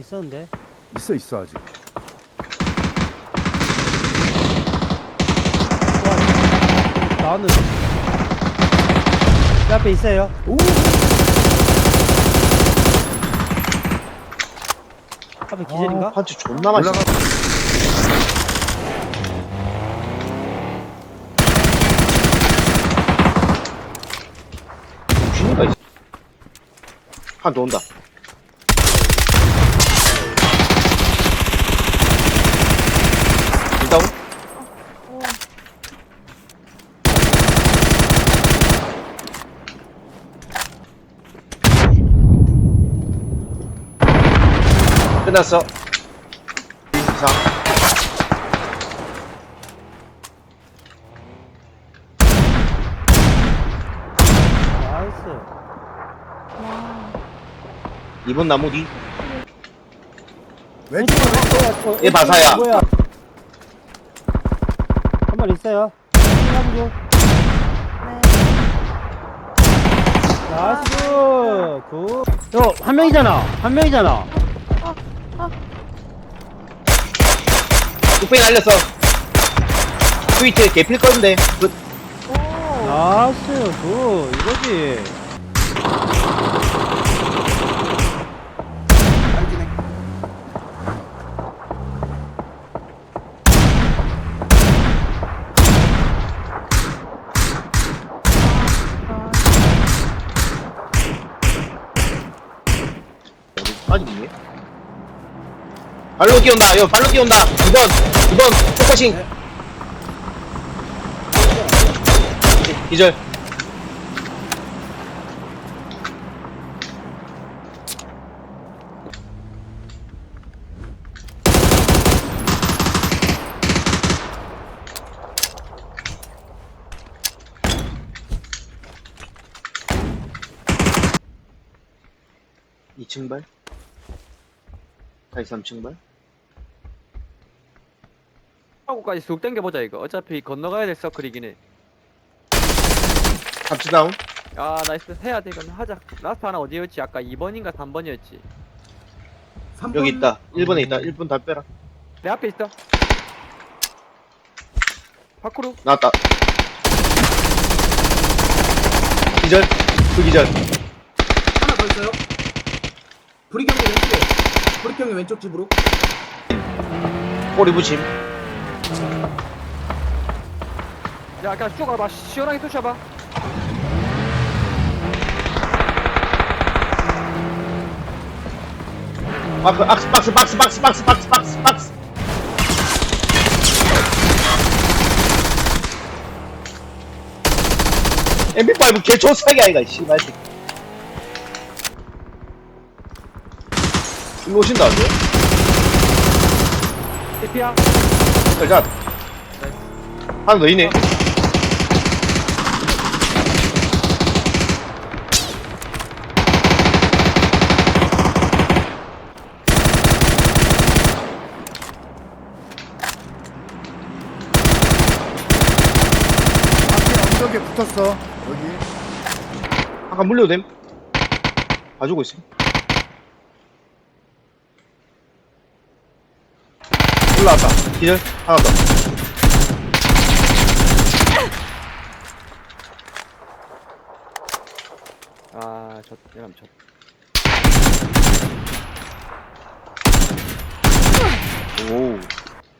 있었는데. 있어 있어 아직. 나왔는데. 그 앞에 있어요. 오. 앞에 기절인가? 아, 펀치 존나 맛있어. 올라가. 있어. 한더 온다. 끝났어. 이상. 나이스. 이번 나무 뒤. 왼쪽 왼쪽, 얘 바사야. 뭐야? 한 마리 있어요. 한 중. 나이스. 굿. 요, 한 명이잖아. 한 명이잖아. 뚝배기 날렸어. 트위트 개필 건데. 그, 나이스. 굿. 이거지. 발로 끼운다. 이거 발로 끼운다. 2번, 2번, 포커싱. 기절. 이층 발? 다시 3층 발? 하고까지 쑥 당겨보자 이거 어차피 건너가야 될 서클이긴 해. 3층 다운? 아 나이스 해야 돼 이건 하자. 라스트 하나 어디였지? 아까 2번인가 3번이었지. 여기 있다. 1번에 있다. 1번 다 빼라. 내 앞에 있어. 밖으로. 나왔다. 기절. 그 기절. 하나 더 있어요. 브리경이 왼쪽에. 브리경이 왼쪽 집으로. 꼬리 붙임. 야 그냥 쭉 와봐. 시원하게 쑤셔봐. 박스, 박스, 박스, 박스, 박스, 박스, 박스, 박스, 박스. MP5 개 조사기 아이가, 씨발. 새끼. 일로 오신다, 안 돼요? TP야. 자, 하나 더 있네. 언덕에 붙었어. 여기. 아까 물려도 됨? 봐주고 있음. 올라왔다. 기절. 하나 더. 아 저 이러면 저. 오.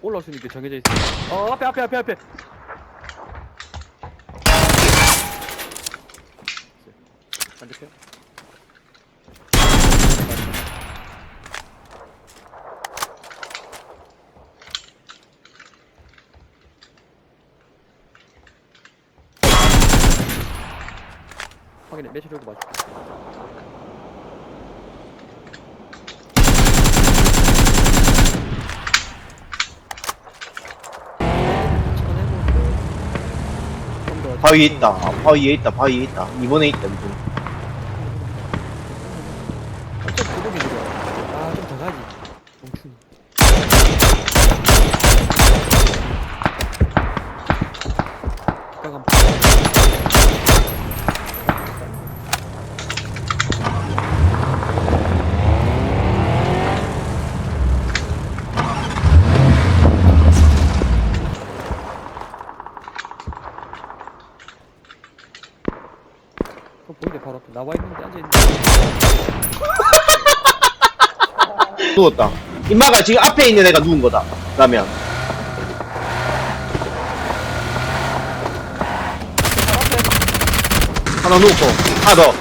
올라올 수 있는 게 정해져 있어. 어 앞에 앞에 앞에 앞에. 반대편. 확인해 매실 들고 봐줄게. 바위에 있다. 바위에 있다. 바위에 있다. 이번에 있다. 이번. 이 막아, 누웠다. 인마가 지금 앞에 있는 애가 누운 거다. 라면. 하나 누웠고, 하나 더.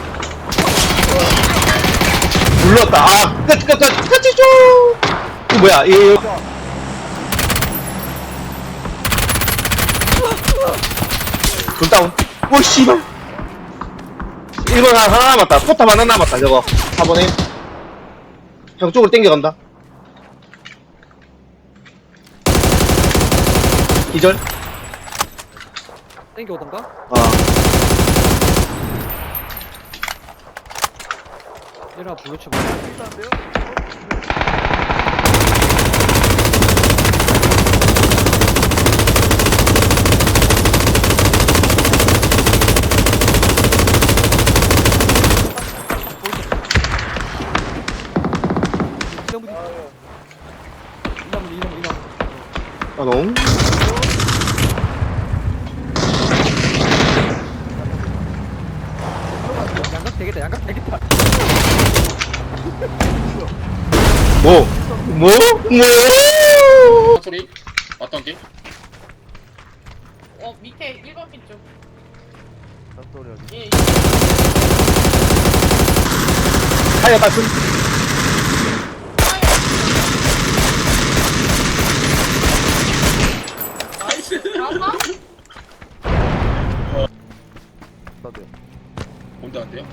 눌렀다. 아, 끝, 끝, 끝, 끝이죠! 이거 뭐야, 이, 둘 다운. 오, 씨발. 1번 하나, 하나 남았다. 포탑 하나 남았다, 저거. 4번에. 형 쪽으로 땡겨간다. 기절? 땡겨 오던가? 어. 얘라 블루칩 이나무 이나무 이나무 아, 너무. 뭐? 뭐? 뭐? 소리 어떤 게? 어 밑에 1번 핀 쪽. 예, 하여 따순. 나이스? 뭔데 안 돼요?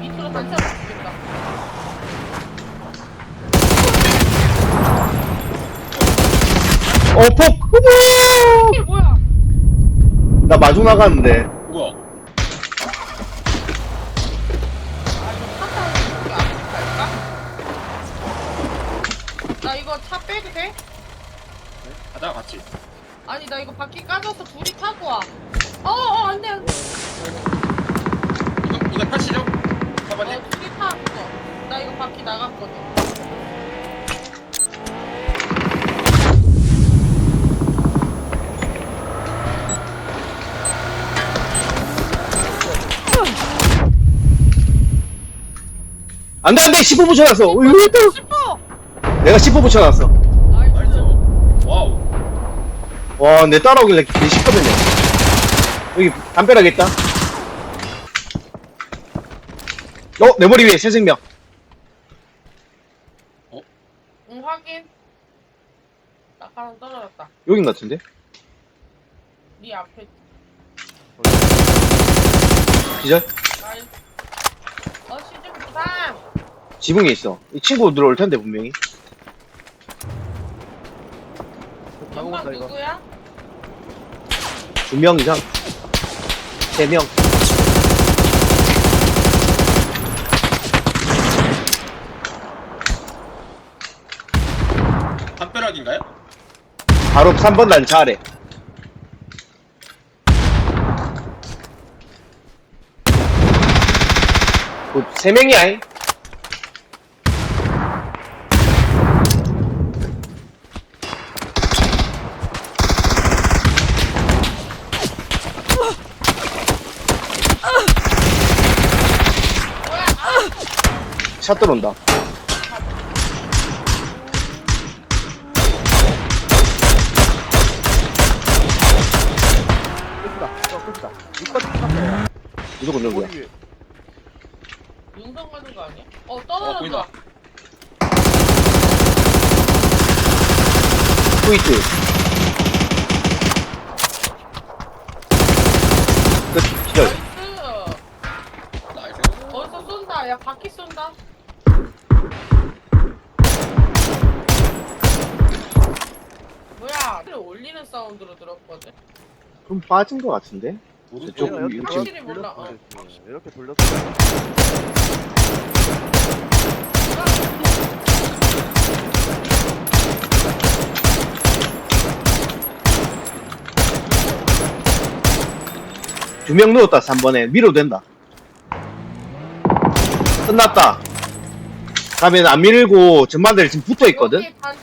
밑으로 단차 맞추겠다. 어, 폭! 뭐야? 나 마중 나갔는데. 우와 아 이거 차 타는 게 아닐까? 나 이거 차 빼도 돼? 가자 같이 아니 나 이거 바퀴 까져서 둘이 타고 와. 어 어 안 돼 안 돼. 이거 이거 타시죠? 어 사번님 둘이 타 그거. 나 이거 바퀴 나갔거든. 안 돼, 안 돼! 15 붙여놨어! 어, 또! 싶어. 내가 15 붙여놨어. 나이스 나이스. 와우 와, 내 따라오길래 개 쉽거든요. 여기 담벼락 있다. 어, 내 머리 위에 새 생명. 응 확인. 낙하랑 떨어졌다. 여긴 같은데? 네 앞에. 기절? 나이스. 어 시즌 부상. 지붕에 있어. 이 친구 들어올 텐데, 분명히. 연막 누구야? 두 명 이상. 세 명. 담벼락인가요? 바로 3번 단차 아래. 그, 세 명이야, 잉? 차 들어온다. 무조건 여기야. 윤성 가는 거 아니야? 어 어 떨어졌다. 보인다 트위트. 끝, 기절. 나이스. 나이스 어디서 쏜다. 야 바퀴 쏜다. 뭐야? 올리는 사운드로 들었거든. 좀 빠진 것 같은데? 저쪽, 위- 지금, 확실히 몰라. 어. 이렇게 돌렸어. 두명 누웠다, 3번에. 밀어도 된다. 끝났다. 다음에는 안 밀고 전반들 지금 붙어 있거든? 여기 반-